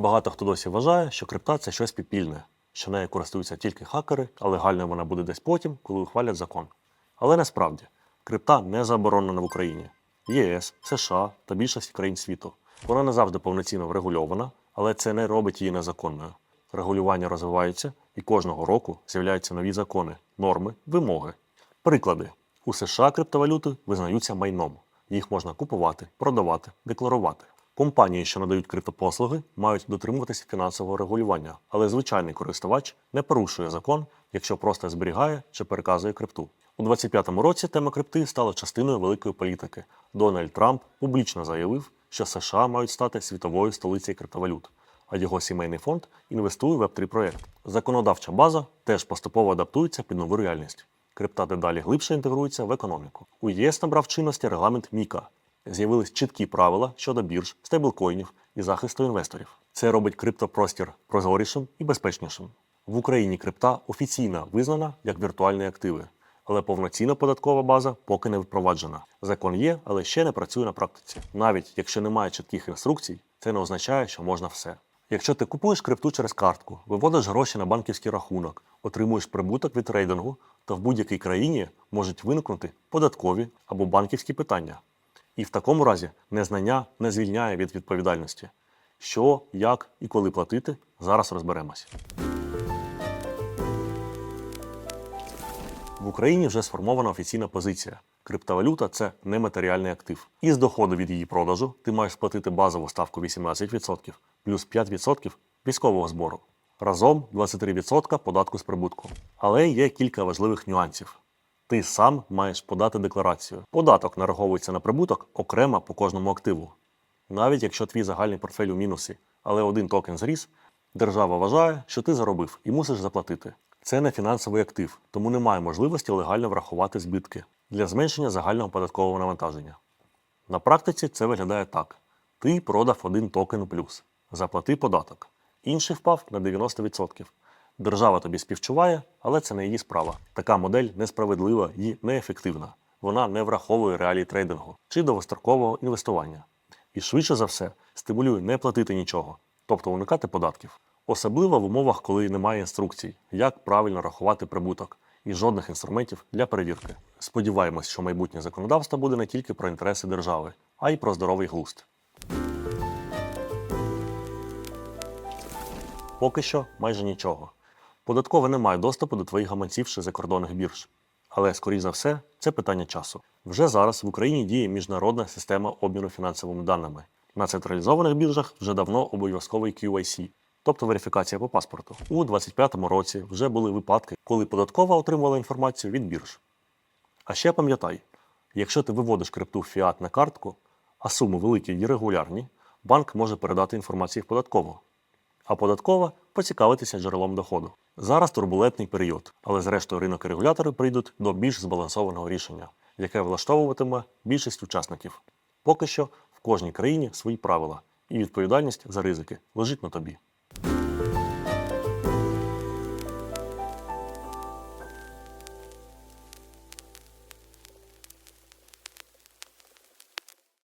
Багато хто досі вважає, що крипта це щось підпільне, що нею користуються тільки хакери, а легальною вона буде десь потім, коли ухвалять закон. Але насправді крипта не заборонена в Україні. ЄС, США та більшості країн світу. Вона не завжди повноцінно врегульована, але це не робить її незаконною. Регулювання розвивається, і кожного року з'являються нові закони, норми, вимоги. Приклади: у США криптовалюти визнаються майном. Їх можна купувати, продавати, декларувати. Компанії, що надають криптопослуги, мають дотримуватися фінансового регулювання, але звичайний користувач не порушує закон, якщо просто зберігає чи переказує крипту. У 2025 році тема крипти стала частиною великої політики. Дональд Трамп публічно заявив, що США мають стати світовою столицею криптовалют, а його сімейний фонд інвестує в Web3 проєкт. Законодавча база теж поступово адаптується під нову реальність. Крипта дедалі глибше інтегрується в економіку. У ЄС набрав чинності регламент Міка. З'явились чіткі правила щодо бірж, стейблкоїнів і захисту інвесторів. Це робить криптопростір прозорішим і безпечнішим. В Україні крипта офіційно визнана як віртуальні активи, але повноцінна податкова база поки не впроваджена. Закон є, але ще не працює на практиці. Навіть якщо немає чітких інструкцій, це не означає, що можна все. Якщо ти купуєш крипту через картку, виводиш гроші на банківський рахунок, отримуєш прибуток від трейдингу, то в будь-якій країні можуть виникнути податкові або банківські питання. І в такому разі незнання не звільняє від відповідальності. Що, як і коли платити, зараз розберемось. В Україні вже сформована офіційна позиція. Криптовалюта це нематеріальний актив. І з доходу від її продажу ти маєш сплатити базову ставку 18% плюс 5% військового збору. Разом 23% податку з прибутку. Але є кілька важливих нюансів. Ти сам маєш подати декларацію. Податок нараховується на прибуток окремо по кожному активу. Навіть якщо твій загальний портфель у мінусі, але один токен зріс, держава вважає, що ти заробив і мусиш заплатити. Це не фінансовий актив, тому немає можливості легально врахувати збитки для зменшення загального податкового навантаження. На практиці це виглядає так: ти продав один токен плюс, заплати податок, інший впав на 90%. Держава тобі співчуває, але це не її справа. Така модель несправедлива і неефективна. Вона не враховує реалії трейдингу чи довгострокового інвестування. І швидше за все стимулює не платити нічого, тобто уникати податків. Особливо в умовах, коли немає інструкцій, як правильно рахувати прибуток і жодних інструментів для перевірки. Сподіваємось, що майбутнє законодавство буде не тільки про інтереси держави, а й про здоровий глузд. Поки що майже нічого. Податкова не має доступу до твоїх гаманців чи закордонних бірж. Але, скоріш за все, це питання часу. Вже зараз в Україні діє міжнародна система обміну фінансовими даними. На централізованих біржах вже давно обов'язковий QIC, тобто верифікація по паспорту. У 2025 році вже були випадки, коли податкова отримувала інформацію від бірж. А ще пам'ятай, якщо ти виводиш крипту фіат на картку, а суми великі і регулярні, банк може передати інформацію в податкову а податкова поцікавитися джерелом доходу. Зараз турбулентний період, але зрештою ринок і регулятори прийдуть до більш збалансованого рішення, яке влаштовуватиме більшість учасників. Поки що в кожній країні свої правила, і відповідальність за ризики лежить на тобі.